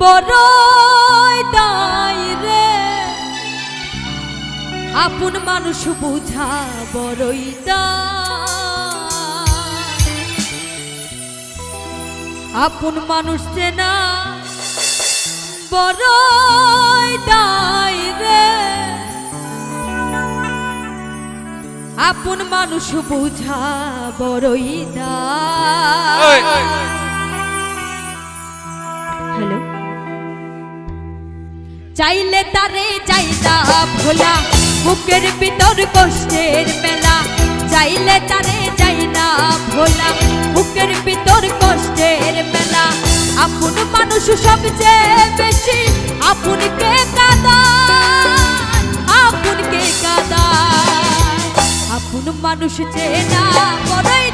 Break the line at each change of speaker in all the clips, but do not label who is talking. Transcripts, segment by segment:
বড়ই দায় রে। আপন মানুষ বুঝা বড়ই আপন মানুষ চেনা বড়ই দায় রে। আপন মানুষ বুঝা বড়ই দায়। চাইলে তারে চাই না ভোলা, বুকের ভিতর কষ্টের মেলা। চাইলে তারে চাই না ভোলা, বুকের ভিতর কষ্টের মেলা। আপন মানুষ সবচেয়ে বেশি আপনকে কাদা আপনকে কাদা। আপন মানুষ চেনা বড়ই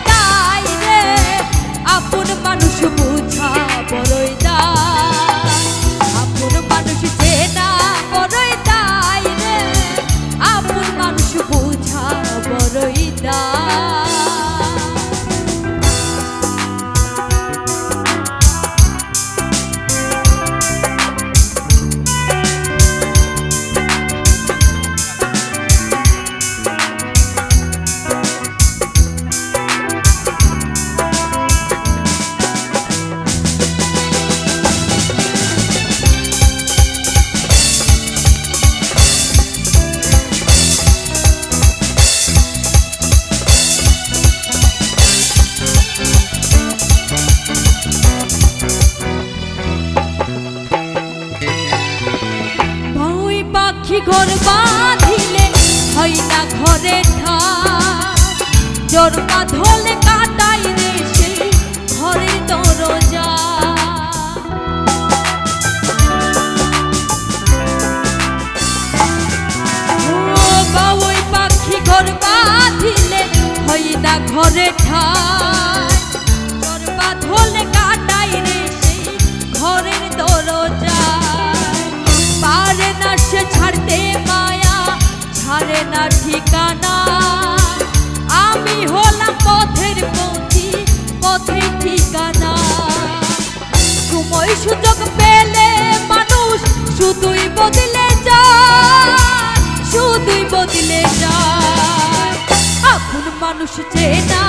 পাখি ঘর বাঁধিলে হয় না ঘরে ঠাই জোর বাঁধলে কাটাই রে সেই ঘরে দরজা। পাখি ঘর বাঁধিলে হয় না ঘরে ঠিকানা আমি হলাম পথের পথি, পথের ঠিকানা। সময় সুযোগ পেলে মানুষ শুধুই বদলে যায়, শুধুই বদলে যায়। আপন মানুষ চেনা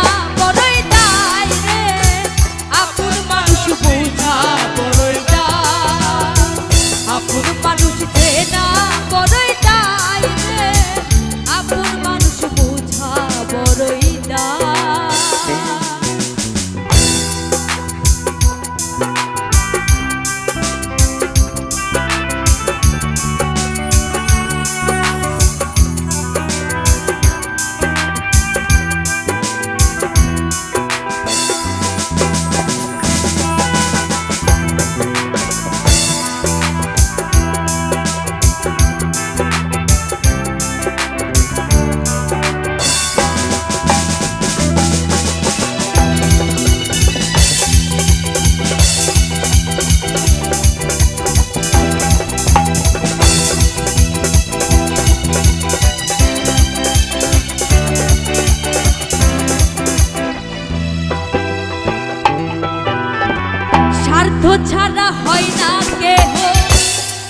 ছাড়া হয় না কেহ।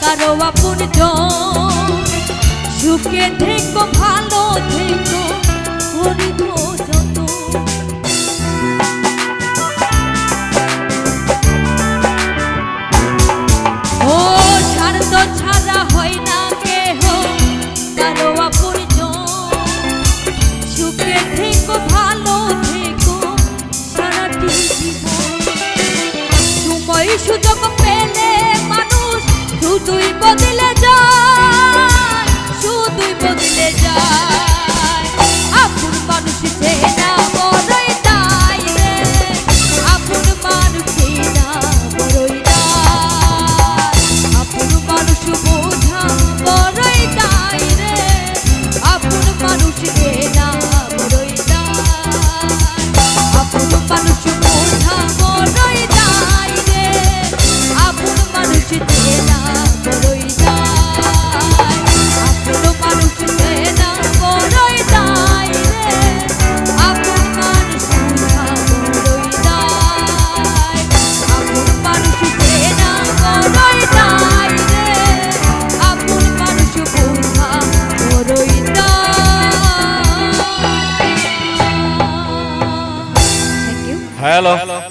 কারও আপন সুখে থেকো ভালো থেকো করিব সুযোগ পেলে মানুষ শুধুই বদলে
Hello.